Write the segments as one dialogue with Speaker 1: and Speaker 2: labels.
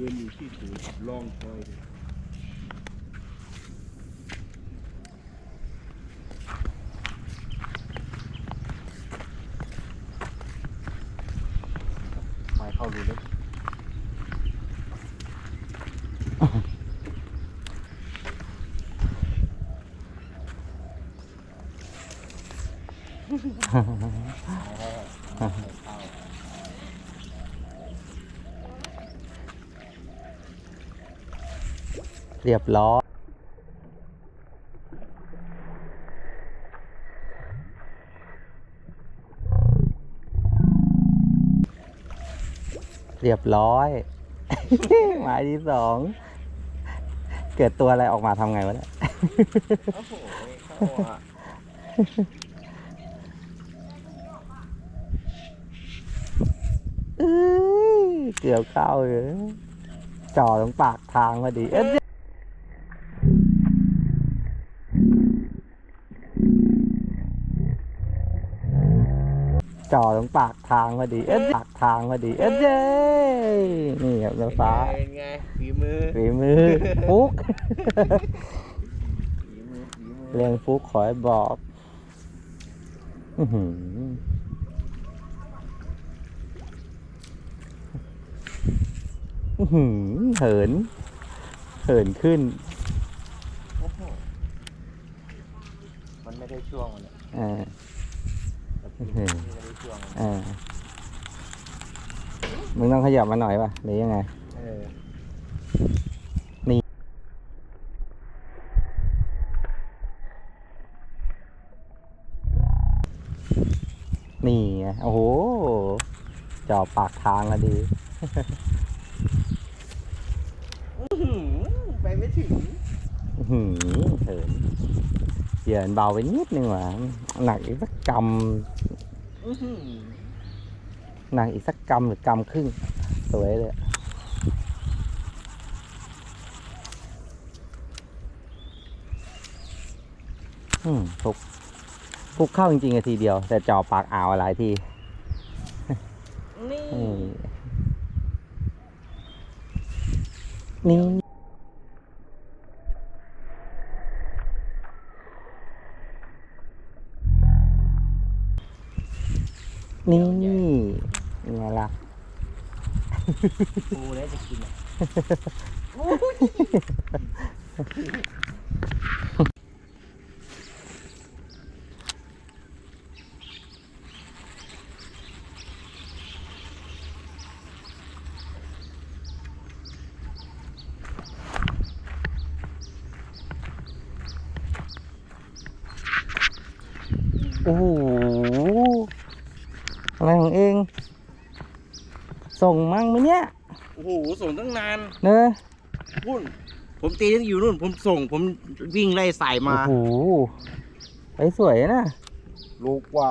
Speaker 1: ยืนอยู่ที่สูงลองคอยดู
Speaker 2: ไม้เข้ารูลึก เรียบร้อยเรียบร้อย หมายที่สอง เกิดตัวอะไรออกมาทำไงวะเนี่ย
Speaker 1: เข้าอะ
Speaker 2: เอ้ยเกือบเข้าเลยจ่อตรงปากทางพอดี จ่อตรงปากทางพอดี เอ๊ะปากทางพอดี เอ๊ะเจ้นี่ครับน้ำฟ้า
Speaker 1: เป็นไงฝีมือ
Speaker 2: ฝีมือฟุก
Speaker 1: ฝีมือฝีมือ
Speaker 2: เรื่องฟุกขอให้บอกอื้อหืออื้อหือเหิน เหินขึ้น
Speaker 1: โอ้โหมันไม่ได้ช่วงมันอะ
Speaker 2: อ่า
Speaker 1: แต่ฝี
Speaker 2: อื้
Speaker 1: มื
Speaker 2: อ
Speaker 1: อ
Speaker 2: หือ
Speaker 1: นี่ไม่ได้ช่วงมัน
Speaker 2: อ่ามึงต้องขยับมาหน่อยป่ะหรือยังไง
Speaker 1: เออ
Speaker 2: นี่ไงโอ้โหจ่อปากทางอะดี
Speaker 1: อื้อหือไปไม่ถึง
Speaker 2: อื้อหือเหินเหยื่อมันเบาไปนิดนึงว่ะหนักอีกสักก
Speaker 1: อื้อหือำ
Speaker 2: หนักอีกสักกำหรือกำครึ่ง สวยเลยอะอืมทุกทุกเข้าจริงๆอะทีเดียว แต่จ่อปากอ่าวอะไรที
Speaker 1: นี่
Speaker 2: นี่นี่นี่
Speaker 1: ปูแล้วจะกินอะ
Speaker 2: โอ้โห อะไรของเอง ส่งมั่งไหมเนี่ย
Speaker 1: โอ้โหส่งตั้งนาน
Speaker 2: เนอะ
Speaker 1: พุ่นผมตีตั้งอยู่นู่น ผมส่ง ผมวิ่งไล่สายมา
Speaker 2: โอ้โหไปสวยนะ
Speaker 1: รู้กว่า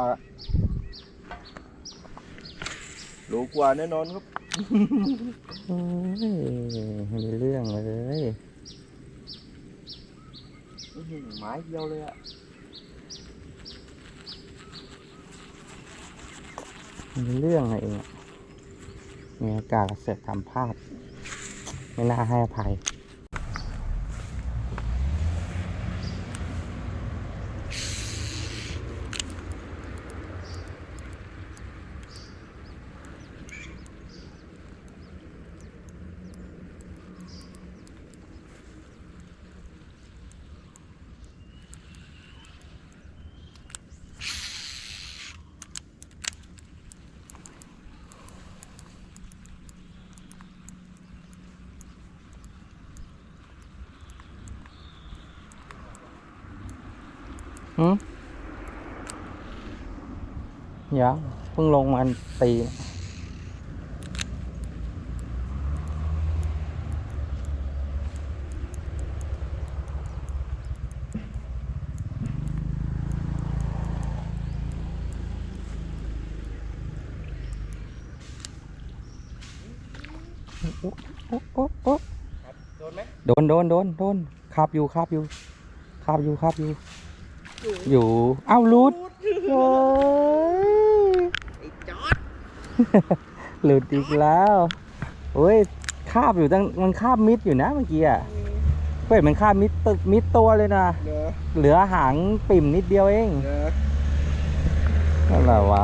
Speaker 1: รู้กว่าแน่นอนครับ
Speaker 2: โอ้ยมีเรื่องเลย
Speaker 1: อื้อหือไม้เดียวเลยอะ
Speaker 2: มีเรื่องอะไรเองอะ มีโอกาสเสร็จทำพลาด ไม่น่าให้อภัย หืมยังเพิ่งลงมาตีโอ๊ะโอ๊ะโอ๊ะโอ๊ะ
Speaker 1: โดนไหม
Speaker 2: โดนโดนโดนโดนคาบอยู่คาบอยู่คาบอยู่คาบอยู่ อยู่ เอ้ารูดโอ้ย
Speaker 1: ไอ้จอด
Speaker 2: หลุดอีกแล้วโอ้ยคาบอยู่ตั้งมันคาบมิดอยู่นะเมื่อกี้อะเป็ดมันคาบมิดตึกมิดตัวเลยนะ
Speaker 1: เด้อ
Speaker 2: เหลือหางปิ่มนิดเดียวเอง
Speaker 1: เด้อ
Speaker 2: อะไรวะ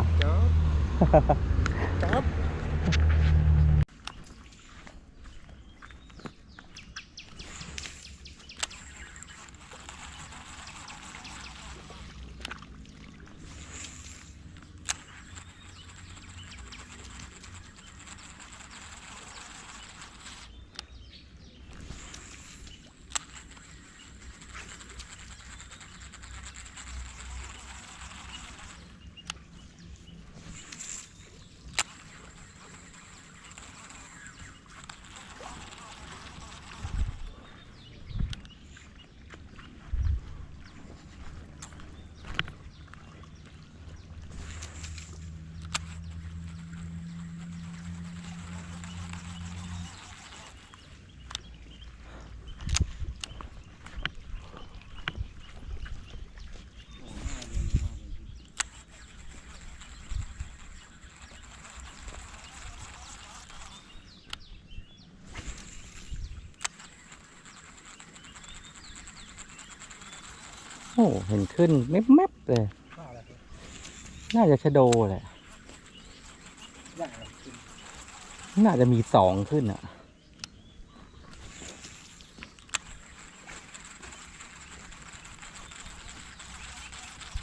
Speaker 2: โอ้เห็นขึ้นแมบๆเลย น่าจะชะโดแหละ น่าจะมีสองขึ้นอะ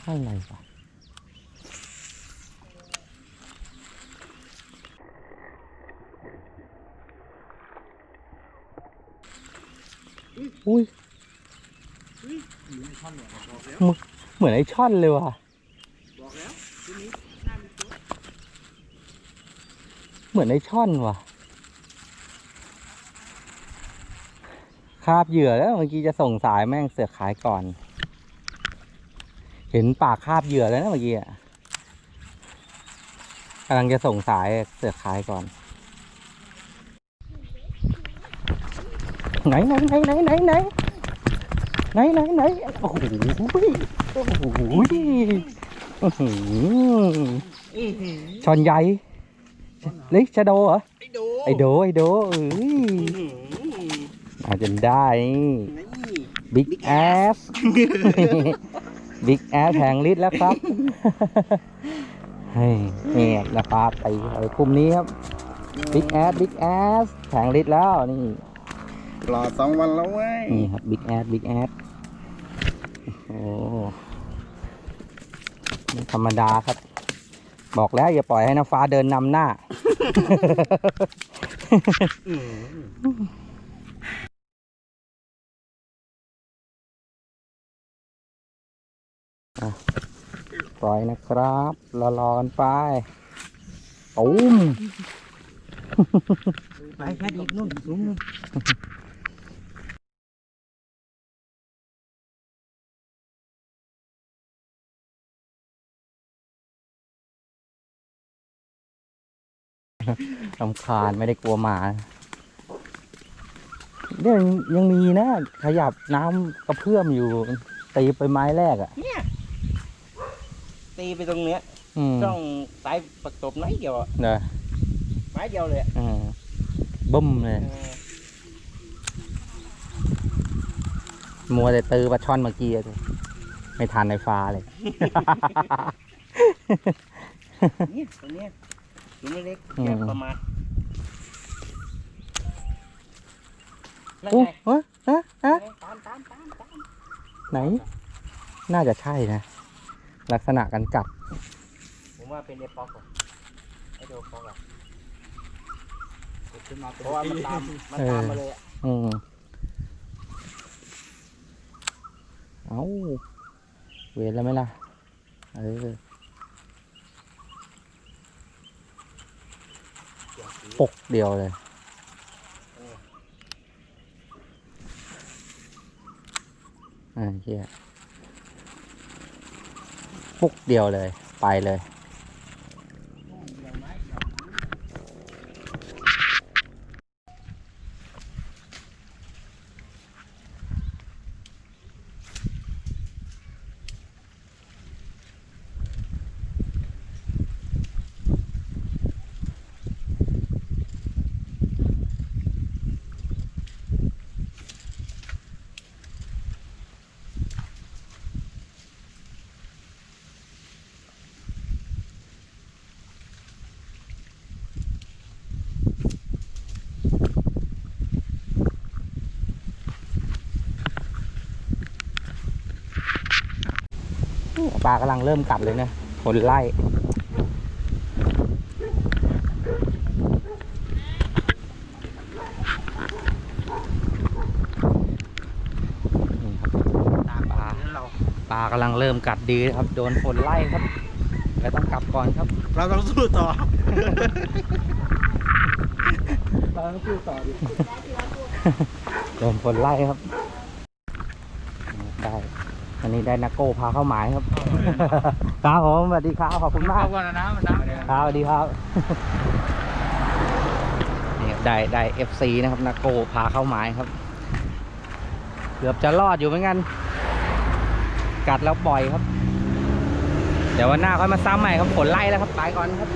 Speaker 2: อะไรวะอุ้ย เหมือนไอ้ช่อนเลยว่ะเหมือนไอ้ช่อนว่ะคาบเหยื่อแล้วเมื่อกี้จะส่งสายแม่งเสือกขายก่อน เห็นปากคาบเหยื่อแล้วนะเมื่อกี้อะกำลังจะส่งสายเสือกขายก่อนไหนไหนไหนไหนไหน ไหนไหนไหนไหนโอ้โหโอ้โหอื้อหือ
Speaker 1: อื้อหือ
Speaker 2: ช่อนใหญ่เล็กชะโดเหรอ
Speaker 1: ไอ้โด
Speaker 2: ไอโดไอโดเอ้ย
Speaker 1: อื้อหือ
Speaker 2: อาจจะได้
Speaker 1: นี่
Speaker 2: บิ๊กแอสบิ๊กแอสแผงลิตรแล้วครับเฮ้ยนี่นะครับไปไปกลุ่มนี้ครับบิ๊กแอสบิ๊กแอสแผงลิตรแล้วนี่
Speaker 1: ปลอดสองวันแล้วเว้ย
Speaker 2: นี่ครับบิ๊กแอสบิ๊กแอส โอ้ไม่ธรรมดาครับ บอกแล้วอย่าปล่อยให้น้ำฟ้าเดินนำหน้า
Speaker 1: อื้อ
Speaker 2: ปล่อยนะครับรอรอกันไปตูม
Speaker 1: ไปแค่อีกนู่นสูงนู่น
Speaker 2: ลำคาญไม่ได้กลัวหมาเนี่ยยังยังมีนะ ขยับน้ำกระเพื่อมอยู่ ตีไปไม้แรกอะ
Speaker 1: ตีไปตรงเนี้ย
Speaker 2: อืม
Speaker 1: ต้องสายประกบไหนเดียวอะ
Speaker 2: เนอะ
Speaker 1: ไม้เดียวเลยอะ
Speaker 2: อืมบึ้มเลย
Speaker 1: เออ
Speaker 2: มัวแต่ตือปลาช่อนเมื่อกี้อะสิไม่ทันในฟ้าเลย
Speaker 1: เนี่ยตรงเนี้ย ถุงเล็ก
Speaker 2: อืม
Speaker 1: ๆอย่าประมาทนั่น
Speaker 2: โอ้
Speaker 1: ไง
Speaker 2: เอ้ยเอ๊ะเอ๊ะ
Speaker 1: ตามตามตามตาม
Speaker 2: ไหน น่าจะใช่นะ ลักษณะการกัด
Speaker 1: ผมว่าเป็นไอ้ป๊อกอะไอ้โดป๊อกอะเพราะว่ามันตามมันตามมาเลยอะ
Speaker 2: อืม เอาเวรแล้วไหมล่ะ เออ กเดียวเลย อ่าเฮียปุกเดียวเลย ไปเลย ปลากำลังเริ่มกัดเลยนะผลไล่นี่ครับ
Speaker 1: ตามปลาเรา
Speaker 2: ปลากำลังเริ่มกัดดีครับ โดนฝนไล่ครับแล้วต้องกลับก่อนครับ
Speaker 1: เราต้องสู้ต่อ
Speaker 2: เราต้องสู้ต่อดิโดนฝนไล่ครับได้วั นนี้ได้นักโก้พาเข้าหมายครับ ครับผมสวัสดีครับขอบคุณมาก
Speaker 1: วันนะมันนะครับ
Speaker 2: สวัสดีครับ นี่ครับได้ได้ FC นะครับนักโก้พาเข้าหมายครับ เกือบจะรอดอยู่เหมือนกัน กัดแล้วปล่อยครับ เดี๋ยววันหน้าค่อยมาซ้ำใหม่ครับผลไล่แล้วครับไปก่อนครับ